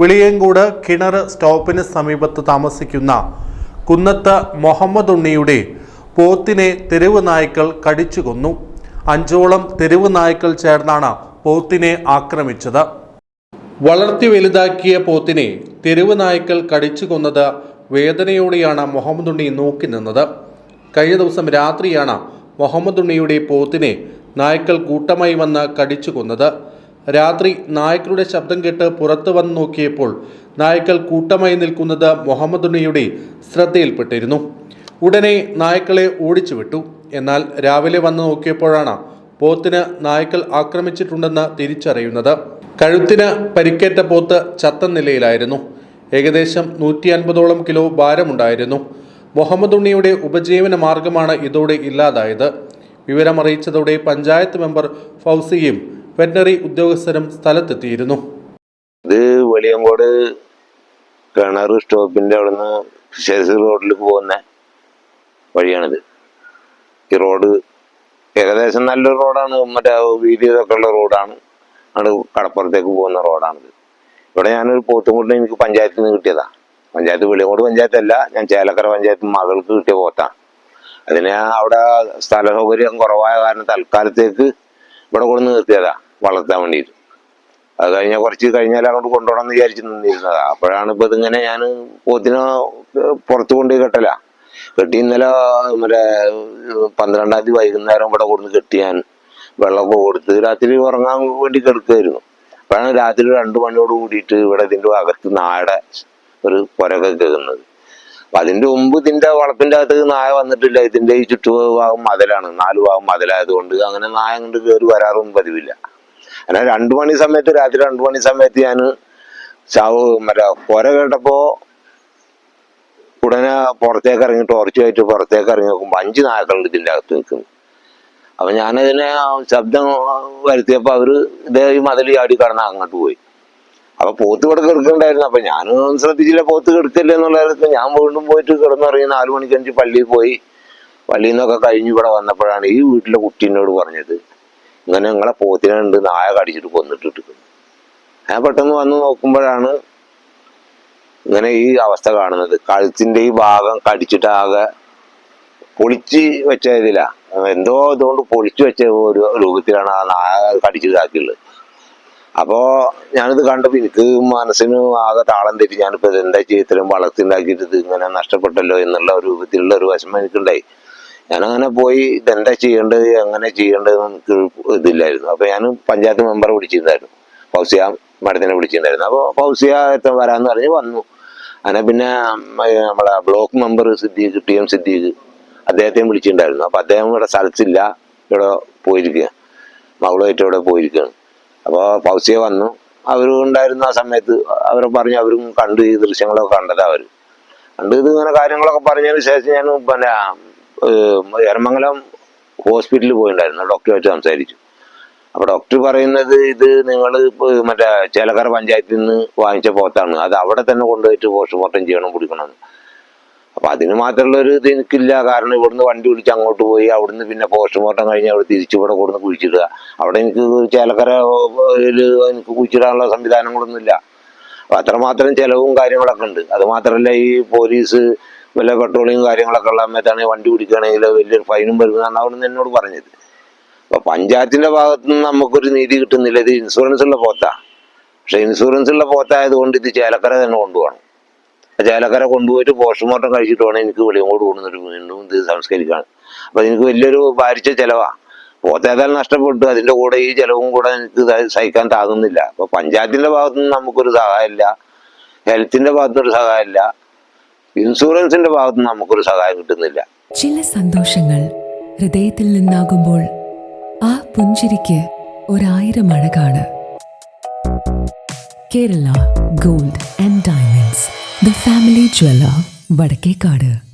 വിളിയങ്കോട് കിണർ സ്റ്റോപ്പിന് സമീപത്ത് താമസിക്കുന്ന കുന്നത്ത് മുഹമ്മദ് ഉണ്ണിയുടെ പോത്തിനെ തെരുവ് നായ്ക്കൾ കടിച്ചു കൊന്നു. അഞ്ചോളം തെരുവ് നായ്ക്കൾ ചേർന്നാണ് പോത്തിനെ ആക്രമിച്ചത്. വളർത്തി വലുതാക്കിയ പോത്തിനെ തെരുവ് നായ്ക്കൾ കടിച്ചു കൊന്നത് വേദനയോടെയാണ് മുഹമ്മദ് ഉണ്ണി നോക്കി നിന്നത്. കഴിഞ്ഞ ദിവസം രാത്രിയാണ് മുഹമ്മദ് ഉണ്ണിയുടെ പോത്തിനെ നായ്ക്കൾ കൂട്ടമായി വന്ന് കടിച്ചു കൊന്നത്. രാത്രി നായ്ക്കളുടെ ശബ്ദം കേട്ട് പുറത്തു വന്ന് നോക്കിയപ്പോൾ നായ്ക്കൾ കൂട്ടമായി നിൽക്കുന്നത് മുഹമ്മദ് ഉണ്ണിയുടെ ശ്രദ്ധയിൽപ്പെട്ടിരുന്നു. ഉടനെ നായ്ക്കളെ ഓടിച്ചു വിട്ടു എന്നാൽ രാവിലെ വന്നു നോക്കിയപ്പോഴാണ് പോത്തിന് നായ്ക്കൾ ആക്രമിച്ചിട്ടുണ്ടെന്ന് തിരിച്ചറിയുന്നത്. കഴുത്തിന് പരിക്കേറ്റ പോത്ത് ചത്ത നിലയിലായിരുന്നു. ഏകദേശം നൂറ്റി അൻപതോളം കിലോ ഭാരമുണ്ടായിരുന്നു. മുഹമ്മദ് ഉണ്ണിയുടെ ഉപജീവന മാർഗമാണ് ഇതോടെ ഇല്ലാതായത്. വിവരമറിയിച്ചതോടെ പഞ്ചായത്ത് മെമ്പർ ഫൗസിയും വെറ്റനറി ഉദ്യോഗസ്ഥരും സ്ഥലത്തെത്തിയിരുന്നു. ഇത് വെളിയങ്കോട് കിണർ സ്റ്റോപ്പിന്റെ അവിടുന്ന് ശശി റോഡിലേക്ക് പോകുന്ന വഴിയാണിത്. ഈ റോഡ് ഏകദേശം നല്ലൊരു റോഡാണ്. മറ്റേ വീതി ഇതൊക്കെ ഉള്ള റോഡാണ്. അത് കടപ്പുറത്തേക്ക് പോകുന്ന റോഡാണിത്. ഇവിടെ ഞാനൊരു പോത്തുംകൂട്ടിന് എനിക്ക് പഞ്ചായത്തിൽ നിന്ന് കിട്ടിയതാ. പഞ്ചായത്ത് വെളിയങ്കോട് പഞ്ചായത്തല്ല ഞാൻ ചേലക്കര പഞ്ചായത്ത് മകൾക്ക് കിട്ടിയ പോത്താണ് അതിന് അവിടെ സ്ഥല സൗകര്യം കുറവായ കാരണം തൽക്കാലത്തേക്ക് ഇവിടെ കൊണ്ട് നിർത്തിയതാ. വളർത്താൻ വേണ്ടിയിട്ട്. അത് കഴിഞ്ഞാൽ കുറച്ച് കഴിഞ്ഞാൽ അങ്ങോട്ട് കൊണ്ടുപോകണം എന്ന് വിചാരിച്ച് നിന്നിരുന്നത്. അപ്പോഴാണ് ഇപ്പൊ ഇതിങ്ങനെ ഞാൻ പോത്തിനെ പുറത്തു കൊണ്ടുപോയി കെട്ടല. കെട്ടി ഇന്നലെ മറ്റേ പന്ത്രണ്ടാം തീയതി വൈകുന്നേരം ഇവിടെ കൊടുന്ന് കെട്ടി ഞാൻ വെള്ളമൊക്കെ കൊടുത്ത് രാത്രി ഉറങ്ങാൻ വേണ്ടി കിടക്കുമായിരുന്നു അപ്പോഴാണ് രാത്രി രണ്ടു മണിയോട് കൂടിയിട്ട് ഇവിടെ ഇതിന്റെ അകത്ത് നായുടെ ഒരു പുരൊക്കെ കേൾക്കുന്നത് അപ്പൊ അതിന്റെ മുമ്പ് ഇതിന്റെ വളപ്പിന്റെ അകത്ത് നായ വന്നിട്ടില്ല. ഇതിന്റെ ഈ ചുറ്റുഭാഗം മതിലാണ്. നാലു ഭാഗം മതിലായതുകൊണ്ട് അങ്ങനെ നായ കൊണ്ട് കയറി വരാറൊന്നും പതിവില്ല. അങ്ങനെ രണ്ടു മണി സമയത്ത് രാത്രി രണ്ടു മണി സമയത്ത് ഞാൻ ചാവ് മറ്റേ പുര കേട്ടപ്പോ ഉടനെ പുറത്തേക്ക് ഇറങ്ങി ടോർച്ചുമായിട്ട് പുറത്തേക്ക് ഇറങ്ങി നോക്കുമ്പോ അഞ്ച് നായക്കളുണ്ട് ഇതിന്റെ അകത്ത് നിൽക്കുന്നു. അപ്പൊ ഞാനതിനെ ശബ്ദം വരുത്തിയപ്പോ അവർ ഇതേ ഈ മതിൽ ചാടി കടന്ന് അങ്ങോട്ട് പോയി. അപ്പൊ പോത്ത് ഇവിടെ എടുക്കണ്ടായിരുന്നു അപ്പൊ ഞാനും ശ്രദ്ധിച്ചില്ല പോത്ത് കിടക്കല്ലേ എന്നുള്ളത് ഞാൻ വീണ്ടും പോയിട്ട് കിടന്നിറങ്ങി നാലു മണിക്കഞ്ച് പള്ളിയിൽ പോയി. പള്ളിയിൽ നിന്നൊക്കെ കഴിഞ്ഞ് ഇവിടെ വന്നപ്പോഴാണ് ഈ വീട്ടിലെ കുട്ടീനോട് പറഞ്ഞത്. ഇങ്ങനെ ഞങ്ങളെ പോത്തിനെ കണ്ട് നായ കടിച്ചിട്ട് കൊന്നിട്ടിട്ട്. ഞാൻ പെട്ടെന്ന് വന്ന് നോക്കുമ്പോഴാണ് ഇങ്ങനെ ഈ അവസ്ഥ കാണുന്നത്. കഴുത്തിന്റെ ഈ ഭാഗം കടിച്ചിട്ടാകെ പൊളിച്ച് വെച്ച എന്തോ ഇതുകൊണ്ട് പൊളിച്ചു വെച്ച ഒരു രൂപത്തിലാണ് ആ നായ കടിച്ചിതാക്കിയുള്ളത് അപ്പോ ഞാനിത് കണ്ടപ്പോ എനിക്ക് മനസ്സിന് ആകെ താളം തെറ്റി. ഞാനിപ്പോ ഇത് എന്താ ചെയ്യത്തിലും വളർത്തിണ്ടാക്കിയിട്ട് ഇത് ഇങ്ങനെ നഷ്ടപ്പെട്ടല്ലോ എന്നുള്ള രൂപത്തിലുള്ള ഒരു വിഷമം എനിക്കുണ്ടായി. ഞാനങ്ങനെ പോയി ഇതെന്താ ചെയ്യേണ്ടത് അങ്ങനെ ചെയ്യേണ്ടത് എനിക്ക് ഇതില്ലായിരുന്നു. അപ്പൊ ഞാൻ പഞ്ചായത്ത് മെമ്പറെ വിളിച്ചിട്ടുണ്ടായിരുന്നു ഫൗസിയ മഠത്തിനെ വിളിച്ചിട്ടുണ്ടായിരുന്നു അപ്പോൾ ഫൗസിയ എത്താൻ വരാന്ന് പറഞ്ഞ് വന്നു. അങ്ങനെ പിന്നെ നമ്മളെ block member Siddique T M Siddique അദ്ദേഹത്തെയും വിളിച്ചിട്ടുണ്ടായിരുന്നു. അപ്പൊ അദ്ദേഹം ഇവിടെ സ്ഥലത്തില്ല ഇവിടെ പോയിരിക്കുക മകളുമായിട്ട് ഇവിടെ പോയിരിക്കുകയാണ്. അപ്പോൾ ഫൗസിയ വന്നു. അവരും ഉണ്ടായിരുന്ന ആ സമയത്ത്. അവരെ പറഞ്ഞു അവരും കണ്ടു ഈ ദൃശ്യങ്ങളൊക്കെ കണ്ടതാ അവർ. കണ്ട് ഇത് ഇങ്ങനെ കാര്യങ്ങളൊക്കെ പറഞ്ഞതിന് ശേഷം ഞാൻ പിന്നെ എരമംഗലം ഹോസ്പിറ്റലിൽ പോയിട്ടുണ്ടായിരുന്നു ഡോക്ടറുമായിട്ട് സംസാരിച്ചു. അപ്പൊ ഡോക്ടർ പറയുന്നത് ഇത് നിങ്ങൾ മറ്റേ ചേലക്കര പഞ്ചായത്തിൽ നിന്ന് വാങ്ങിച്ച പോത്താണ്. അത് അവിടെ തന്നെ കൊണ്ടുപോയിട്ട് പോസ്റ്റ്മോർട്ടം ചെയ്യണം പിടിക്കണം അപ്പൊ അതിന് മാത്രമുള്ള ഒരു ഇത് എനിക്കില്ല. കാരണം ഇവിടുന്ന് വണ്ടി വിളിച്ച് അങ്ങോട്ട് പോയി അവിടുന്ന് പിന്നെ പോസ്റ്റ്മോർട്ടം കഴിഞ്ഞ് അവിടെ തിരിച്ചു ഇവിടെ കൊടുന്ന് കുഴിച്ചിടുക. അവിടെ എനിക്ക് ചേലക്കര എനിക്ക് കുഴിച്ചിടാനുള്ള സംവിധാനങ്ങളൊന്നുമില്ല. അപ്പൊ അത്രമാത്രം ചെലവും കാര്യങ്ങളൊക്കെ ഉണ്ട്. അത് മാത്രമല്ല ഈ പോലീസ് വല്ല പെട്രോളിങ് കാര്യങ്ങളൊക്കെ ഉള്ള സമയത്താണ് വണ്ടി പിടിക്കുകയാണെങ്കിൽ വലിയൊരു ഫൈനും വരുന്നതാണ് അവിടുന്ന് എന്നോട് പറഞ്ഞത്. അപ്പൊ പഞ്ചായത്തിന്റെ ഭാഗത്ത് നിന്ന് നമുക്കൊരു നീതി കിട്ടുന്നില്ല. ഇത് ഇൻഷുറൻസ് ഉള്ള പോത്താ. പക്ഷെ ഇൻഷുറൻസ് ഉള്ള പോത്തായതുകൊണ്ട് ഇത് ചേലക്കര തന്നെ കൊണ്ടുപോകണം. ചേലക്കര കൊണ്ടുപോയിട്ട് പോസ്റ്റ്മോർട്ടം കഴിച്ചിട്ട് വേണം എനിക്ക് വെളിയങ്ങോട് കൊണ്ടുവന്നിട്ട് വീണ്ടും ഇത് സംസ്കരിക്കുകയാണ് അപ്പൊ എനിക്ക് വലിയൊരു ഭാരിച്ച ചെലവാ. പോത്തേതാൽ നഷ്ടപ്പെട്ടു. അതിന്റെ കൂടെ ഈ ചെലവും കൂടെ എനിക്ക് സഹിക്കാൻ താങ്ങുന്നില്ല. അപ്പൊ പഞ്ചായത്തിന്റെ ഭാഗത്തുനിന്ന് നമുക്കൊരു സഹായമില്ല. ഹെൽത്തിന്റെ ഭാഗത്തുനിന്നൊരു സഹായമില്ല. ഇൻഷുറൻസിന്റെ ഭാഗത്ത് നമുക്കൊരു സഹായം കിട്ടുന്നില്ല. ചില സന്തോഷങ്ങൾ ഹൃദയത്തിൽ നിന്നാകുമ്പോൾ ആ പുഞ്ചിരിക്ക് ഒരായിരം അഴകാണ്. Kerala gold and diamonds the family jeweller Vadakkekad.